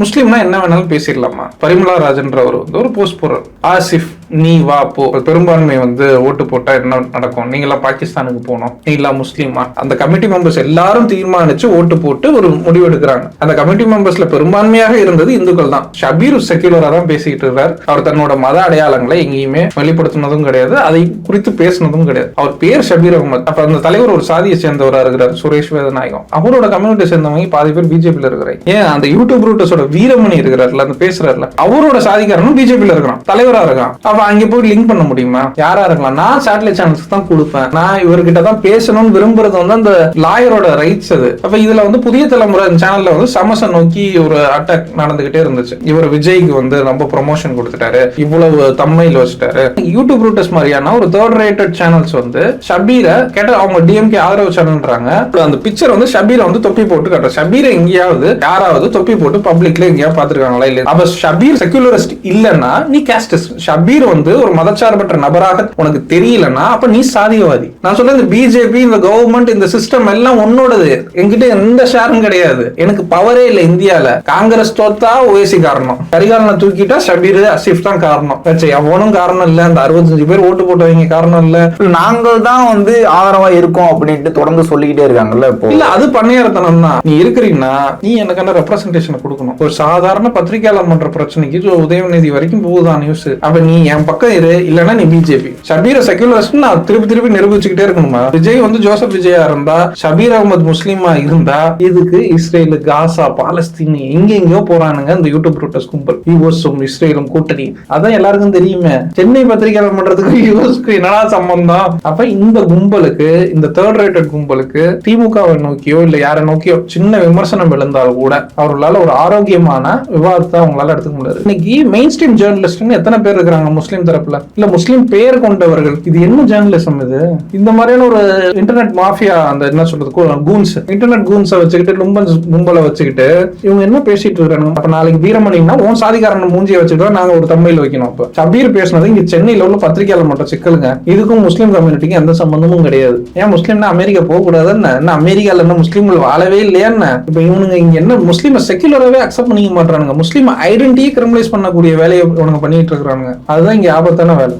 முஸ்லீம்னா என்ன வேணாலும் பேசிடலாமா? பரிமலா ராஜன்றவர் வந்து ஒரு போஸ்ட் போடுறார். ஆசிஃப் நீ வா போ. பெரும்பான்மை வந்து ஓட்டு போட்டா என்ன நடக்கும்? நீங்களாம் பாகிஸ்தானுக்கு போனோம் நீங்களாம் முஸ்லீமா? அந்த கமிட்டி மெம்பர்ஸ் எல்லாரும் தீர்மானிச்சு ஓட்டு போட்டு ஒரு முடிவு எடுக்கிறாங்க. அந்த கமிட்டி மெம்பர்ஸ்ல பெரும்பான்மையாக இருந்தது இந்துக்கள் தான். ஷபீர் செக்யூலரா தான் பேசிக்கிட்டு இருக்கார். அவர் தன்னோட மத அடையாளங்களை எங்கேயுமே வெளிப்படுத்தினதும் கிடையாது. அதை குறித்து பேசினதும் கிடையாது. அவர் பேர் ஷபீர் அகமது. அப்ப அந்த தலைவர் ஒரு சாதியை சேர்ந்தவராக இருக்கிறார் சுரேஷ் வேதநாயகம். அவரோட கம்யூனிட்டி சேர்ந்தவங்க பாதி பேர் பிஜேபியில் இருக்கிறாங்க. ஏன்? அந்த யூடியூப் ரூட்டஸோட வீரமணி இருக்கிறார்ல அந்த பேசுறாருல அவரோட சாதிக்காரனும் பிஜேபியில் இருக்கான் தலைவரா இருக்கான். அப்ப அங்க போய் லிங்க் பண்ண முடியுமா? யாரா இருக்கலாம்? நான் சேட்டலைட் சேனல்ஸ் தான் கொடுப்பேன். நான் இவர்கிட்ட தான் பேசணும்னு விரும்புறது வந்து அந்த லாயரோட ரைட்ஸ் அது. அப்ப இதுல வந்து புதிய தலைமுறை சேனல்ல வந்து சமச நோக்கி ஒரு அட்டாக் நடந்துகிட்டே இருந்துச்சு. இவர் விஜய்க்கு வந்து ரொம்ப ப்ரொமோஷன் கொடுத்துட்டாரு. இவ்வளவு தம்மையில் வச்சுட்டாரு. யூடியூப் ரூட்டஸ் மாதிரியான ஒரு தேர்ட் ரேட்டட் சேனல்ஸ் வந்து ஷபீரை கேட்ட அவங்க டிஎம்கே ஆதரவு சேனல்ன்றாங்க அந்த பிக்சர் வந்து ஷபீரை வந்து தொப்பி போட்டு காட்டுற ஷபீரை எங்கேயாவது யாராவது தொப்பி போட்டு பப்ளிக் பப்ளிக்ல எங்கேயாவது பாத்துருக்காங்களா இல்ல அப்ப ஷபீர் செக்யூலரிஸ்ட் இல்லன்னா நீ கேஸ்டிஸ்ட் ஷபீர் வந்து ஒரு மதச்சார்பற்ற நபராக உனக்கு தெரியலன்னா அப்ப நீ சாதியவாதி நான் சொல்ல இந்த பிஜேபி இந்த கவர்மெண்ட் இந்த சிஸ்டம் எல்லாம் உன்னோடது. என்கிட்ட எந்த ஷேரும் கிடையாது. எனக்கு பவரே இல்ல இந்தியால. காங்கிரஸ் தோத்தா ஓஎசி காரணம். கரிகாலனை தூக்கிட்டா ஷபீர் அசிஃப் தான் காரணம். சரி, அவனும் காரணம் இல்ல. அந்த அறுபத்தஞ்சு பேர் ஓட்டு போட்டவங்க காரணம் இல்ல. நாங்கள் தான் வந்து ஆதரவா இருக்கோம் அப்படின்ட்டு தொடர்ந்து சொல்லிக்கிட்டே இருக்காங்கல்ல இப்போ? இல்ல அது பண்ணையாரத்தனம் தான் நீ இருக்கிறீங்கன்னா நீ எனக்கான ரெப்ரசன்டேஷன் கொடுக்கணும். ஒரு சாதாரண பத்திரிகையாளர் பண்ற பிரச்சனைக்கு உதயநிதி வரைக்கும் போகுதான் நியூஸ் அப்ப நீ என் பக்கம் இரு இல்லன்னா நீ பிஜேபி ஷபீர செக்யூலரிஸ்ட் நான் திருப்பி திருப்பி நிரூபிச்சுக்கிட்டே இருக்கணுமா? விஜய் வந்து ஜோசப் விஜயா இருந்தா ஷபீர் அகமது முஸ்லீமா இருந்தா இதுக்கு இஸ்ரேல் காசா பாலஸ்தீன் எங்கெங்கயோ போறானுங்க இந்த யூடியூப் ரூட்டஸ் கும்பல். யூஎஸும் இஸ்ரேலும் கூட்டணி. அதான் எல்லாருக்கும் தெரியுமே. சென்னை பத்திரிகையாளர் பண்றதுக்கு யூஎஸ்க்கு என்னடா சம்பந்தம்? அப்ப இந்த கும்பலுக்கு இந்த தேர்ட் ரேட்டட் கும்பலுக்கு திமுகவை நோக்கியோ இல்ல யாரை நோக்கியோ சின்ன விமர்சனம் எழுந்தால் கூட அவர்களால ஒரு முக்கியமான விவாதத்தை அவங்களால எடுத்துக்க முடியாது. இன்னைக்கு மெயின் ஸ்ட்ரீம் ஜேர்னலிஸ்ட்னு எத்தனை பேர் இருக்கிறாங்க முஸ்லீம் தரப்புல? இல்ல முஸ்லீம் பேர் கொண்டவர்கள்? இது என்ன ஜேர்னலிசம் இது? இந்த மாதிரியான ஒரு இன்டர்நெட் மாஃபியா அந்த என்ன சொல்றது கூன்ஸ் இன்டர்நெட் கூன்ஸை வச்சுக்கிட்டு லும்பன் கும்பலை வச்சுக்கிட்டு இவங்க என்ன பேசிட்டு இருக்காங்க அப்ப நாளைக்கு வீரமணினா உன் சாதிகாரன் மூஞ்சியை வச்சுட்டு நாங்க ஒரு தமிழ் வைக்கணும் அப்ப. சபீர் பேசுனது இங்க சென்னையில உள்ள பத்திரிகையாளர் மட்டும் சிக்கலுங்க. இதுக்கும் முஸ்லீம் கம்யூனிட்டிக்கு எந்த சம்பந்தமும் கிடையாது. ஏன் முஸ்லீம்னா அமெரிக்கா போக கூடாதுன்னு என்ன அமெரிக்கால என்ன முஸ்லீம்கள் வாழவே இல்லையா என்ன? இப்ப இவனுங்க இங்க என்ன முஸ்லீம் செக்குலராகவே அக்செப்ட் பண்ணிக்க மாட்டானுங்க முஸ்லீம் ஐடென்டிட்டியை கிரிமினலைஸ் பண்ணக்கூடிய வேலையை இவனுங்க பண்ணிட்டு இருக்கிறானுங்க. அதுதான் இங்கே ஆபத்தான வேலை.